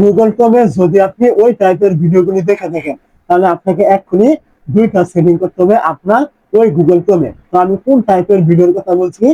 Google ক্রমে যদি আপনি ওই টাইপের ভিডিওগুলি দেখে থাকেন, তাহলে আপনাকে এক্ষুনি দুইটা সেটিং করতে হবে আপনার ওই গুগল ক্রমে তো আমি কোন টাইপের ভিডিওর কথা বলছি,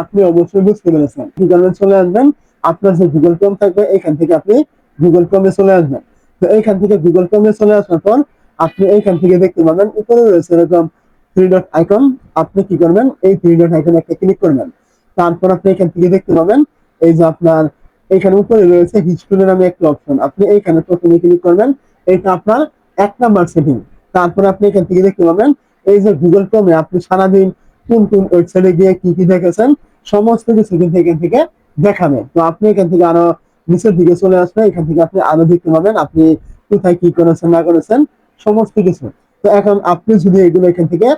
আপনি অবশ্যই বুঝতে পেরেছেন। করবেন চলে আসবেন, আপনার যে গুগল ক্রম থাকবে, এখান থেকে আপনি গুগল ক্রমে চলে আসবেন। তো এইখান থেকে গুগল ক্রমে চলে আসার পর, আপনি এইখান থেকে দেখতে পাবেন, উপরে রয়েছে এরকম থ্রি ডট আইকন আপনি কি করবেন, এই থ্রি ডট আইকন একটা ক্লিক করবেন। তারপর আপনি এখান থেকে দেখতে পাবেন, এই যে আপনার এখানে উপরে রয়েছে হিস্টোরি নামে একটা অপশন আপনি এইখানে প্রথমে ক্লিক করবেন, এটা আপনার এক নাম্বার সেটিং তারপর আপনি এখান থেকে দেখতে পাবেন, এই যে গুগল ক্রমে আপনি সারাদিন কোন কোন ওয়েবসাইটে গিয়ে কি কি দেখেছেন, সমস্ত কিছু কিন্তু এখান থেকে দেখাবে তো আপনি এখান থেকে আরও নিচের দিকে চলে আসবে এখান থেকে আপনি আরও দেখতে পাবেন, আপনি কোথায় কি করেছেন, না করেছেন, সমস্ত কিছু। তো এখন আপনি যদি এগুলো এখান থেকে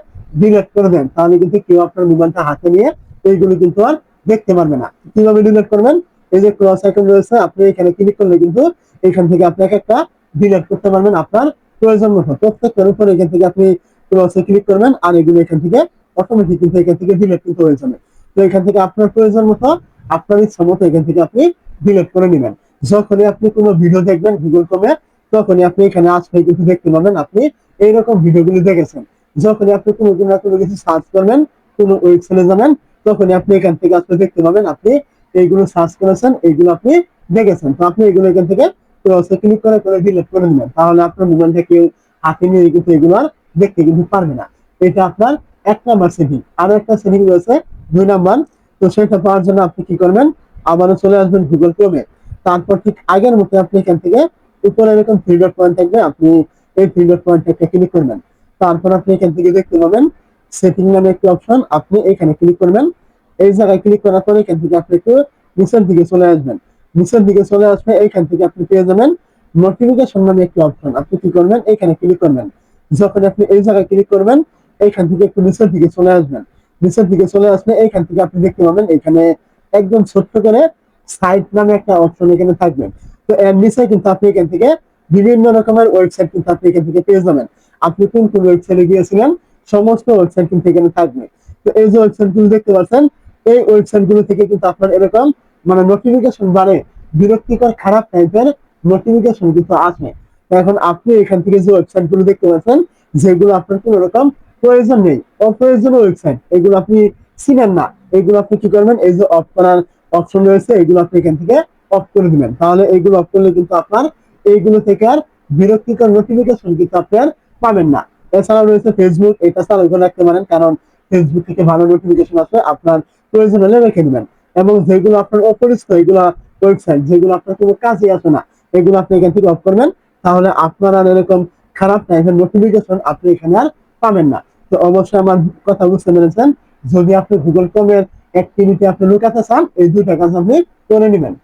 ডিলেট করে দেন, তাহলে কিন্তু কেউ আপনার মোবাইলটা হাতে নিয়ে এইগুলো কিন্তু আর দেখতে পারবে না। কীভাবে ডিলেট করবেন? এই যে ক্রস আইকন রয়েছে, আপনি এখানে ক্লিক করলে কিন্তু এখান থেকে আপনি এক একটা ডিলেট করতে পারবেন আপনার প্রয়োজন মতো। প্রত্যেকটার উপর এখান থেকে আপনি ক্রসে ক্লিক করবেন, আর এগুলো এখান থেকে অটোমেটিক কিন্তু এখান থেকে ডিলেট কিন্তু হয়ে যাবে। তো এখান থেকে আপনার প্রয়োজন মতো আপনার ইচ্ছা মতো এখান থেকে আপনি ডিলেট করে নেবেন। যখনই আপনি কোনো ভিডিও দেখবেন গুগল ক্রমে তখনই আপনি এখানে আসলে কিন্তু দেখতে পাবেন আপনি এইরকম ভিডিওগুলি দেখেছেন। যখনই আপনি কোনো কোনো কিছু সার্চ করবেন, কোনো ওয়েবসাইটে যাবেন, তখনই আপনি এখান থেকে আসলে দেখতে পাবেন আপনি এইগুলো সার্চ করেছেন, এইগুলো আপনি দেখেছেন। তো আপনি এগুলো এখান থেকে ক্লিক করে করে ডিলিট করে দিবেন। তাহলে আপনার মোবাইলটা কেউ হাতে নিয়ে কিন্তু এগুলো আর দেখতে কিন্তু পারবে না। এটা আপনার এক নাম্বার সেটিং আরও একটা সেটিং রয়েছে, দুই নাম্বার তো সেটা পাওয়ার জন্য আপনি কি করবেন? আবারও চলে আসবেন গুগল ক্রোমে তারপর ঠিক আগের মতো আপনি এখান থেকে উপরে এরকম থ্রি ডট পয়েন্ট থাকবে, আপনি এই থ্রি ডট পয়েন্ট একটা ক্লিক করবেন। তারপর আপনি এখান থেকে দেখতে পাবেন সেটিং নামে একটি অপশন আপনি এখানে ক্লিক করবেন। এই জায়গায় ক্লিক করার পরে এখান থেকে আপনি একটু নিচের দিকে চলে আসবেন। নিচের দিকে চলে আসবে এইখান থেকে আপনি পেয়ে যাবেন নোটিফিকেশন নামে একটি অপশন আপনি কি করবেন? এখানে ক্লিক করবেন। যখন আপনি এই জায়গায় ক্লিক করবেন, এইখান থেকে একটু নিচের দিকে চলে আসবেন। নিচের দিকে চলে আসলে এইখান থেকে আপনি দেখতে পাবেন এখানে একদম ছোট্ট করে সাইট নামে একটা অপশন এখানে থাকবে। তো এর নিচে কিন্তু আপনি এখান থেকে বিভিন্ন রকমের ওয়েবসাইট কিন্তু আপনি এখান থেকে পেয়ে যাবেন। আপনি কোন কোন ওয়েবসাইটে গিয়েছিলেন, সমস্ত ওয়েবসাইট কিন্তু এখানে থাকবে। তো এই যে ওয়েবসাইটগুলো দেখতে পাচ্ছেন এই ওয়েবসাইটগুলো থেকে কিন্তু আপনার এরকম মানে নোটিফিকেশন বাড়ে, বিরক্তিকর, খারাপ টাইপের নোটিফিকেশন কিন্তু আসে। এখন আপনি এখান থেকে যে ওয়েবসাইটগুলো দেখতে পাচ্ছেন, যেগুলো আপনার কোনো রকম প্রয়োজন নেই, অপ্রয়োজনীয় ওয়েবসাইট এগুলো আপনি চিনেন না। এগুলো আপনি কি করবেন, এই যে অফ করার অপশন রয়েছে, এগুলো আপনি এখান থেকে অফ করে দিবেন। তাহলে এগুলো অফ করলে কিন্তু আপনার এইগুলো থেকে আর বিরক্তিকর নোটিফিকেশন কিন্তু আপনি আর পাবেন না। এছাড়াও রয়েছে ফেসবুক এটা চালু করে রাখতে পারেন, কারণ ফেসবুক থেকে ভালো নোটিফিকেশন আসবে আপনার প্রয়োজন হলে রেখে দিবেন। এবং যেগুলো আপনার অপরিচিত, এগুলো ওয়েবসাইট যেগুলো আপনার কোনো কাজে আসে না, এগুলো আপনি এখান থেকে অফ করবেন। তাহলে আপনার আর এরকম খারাপ টাইপের নোটিফিকেশন আপনি এখানে আর পাবেন না। তো অবশ্যই আমার কথা বুঝতে পেরেছেন। যদি আপনি গুগল ক্রমের অ্যাক্টিভিটি আপনি লুকাতে চান, এই দুটা কাজ আপনি করে নেবেন।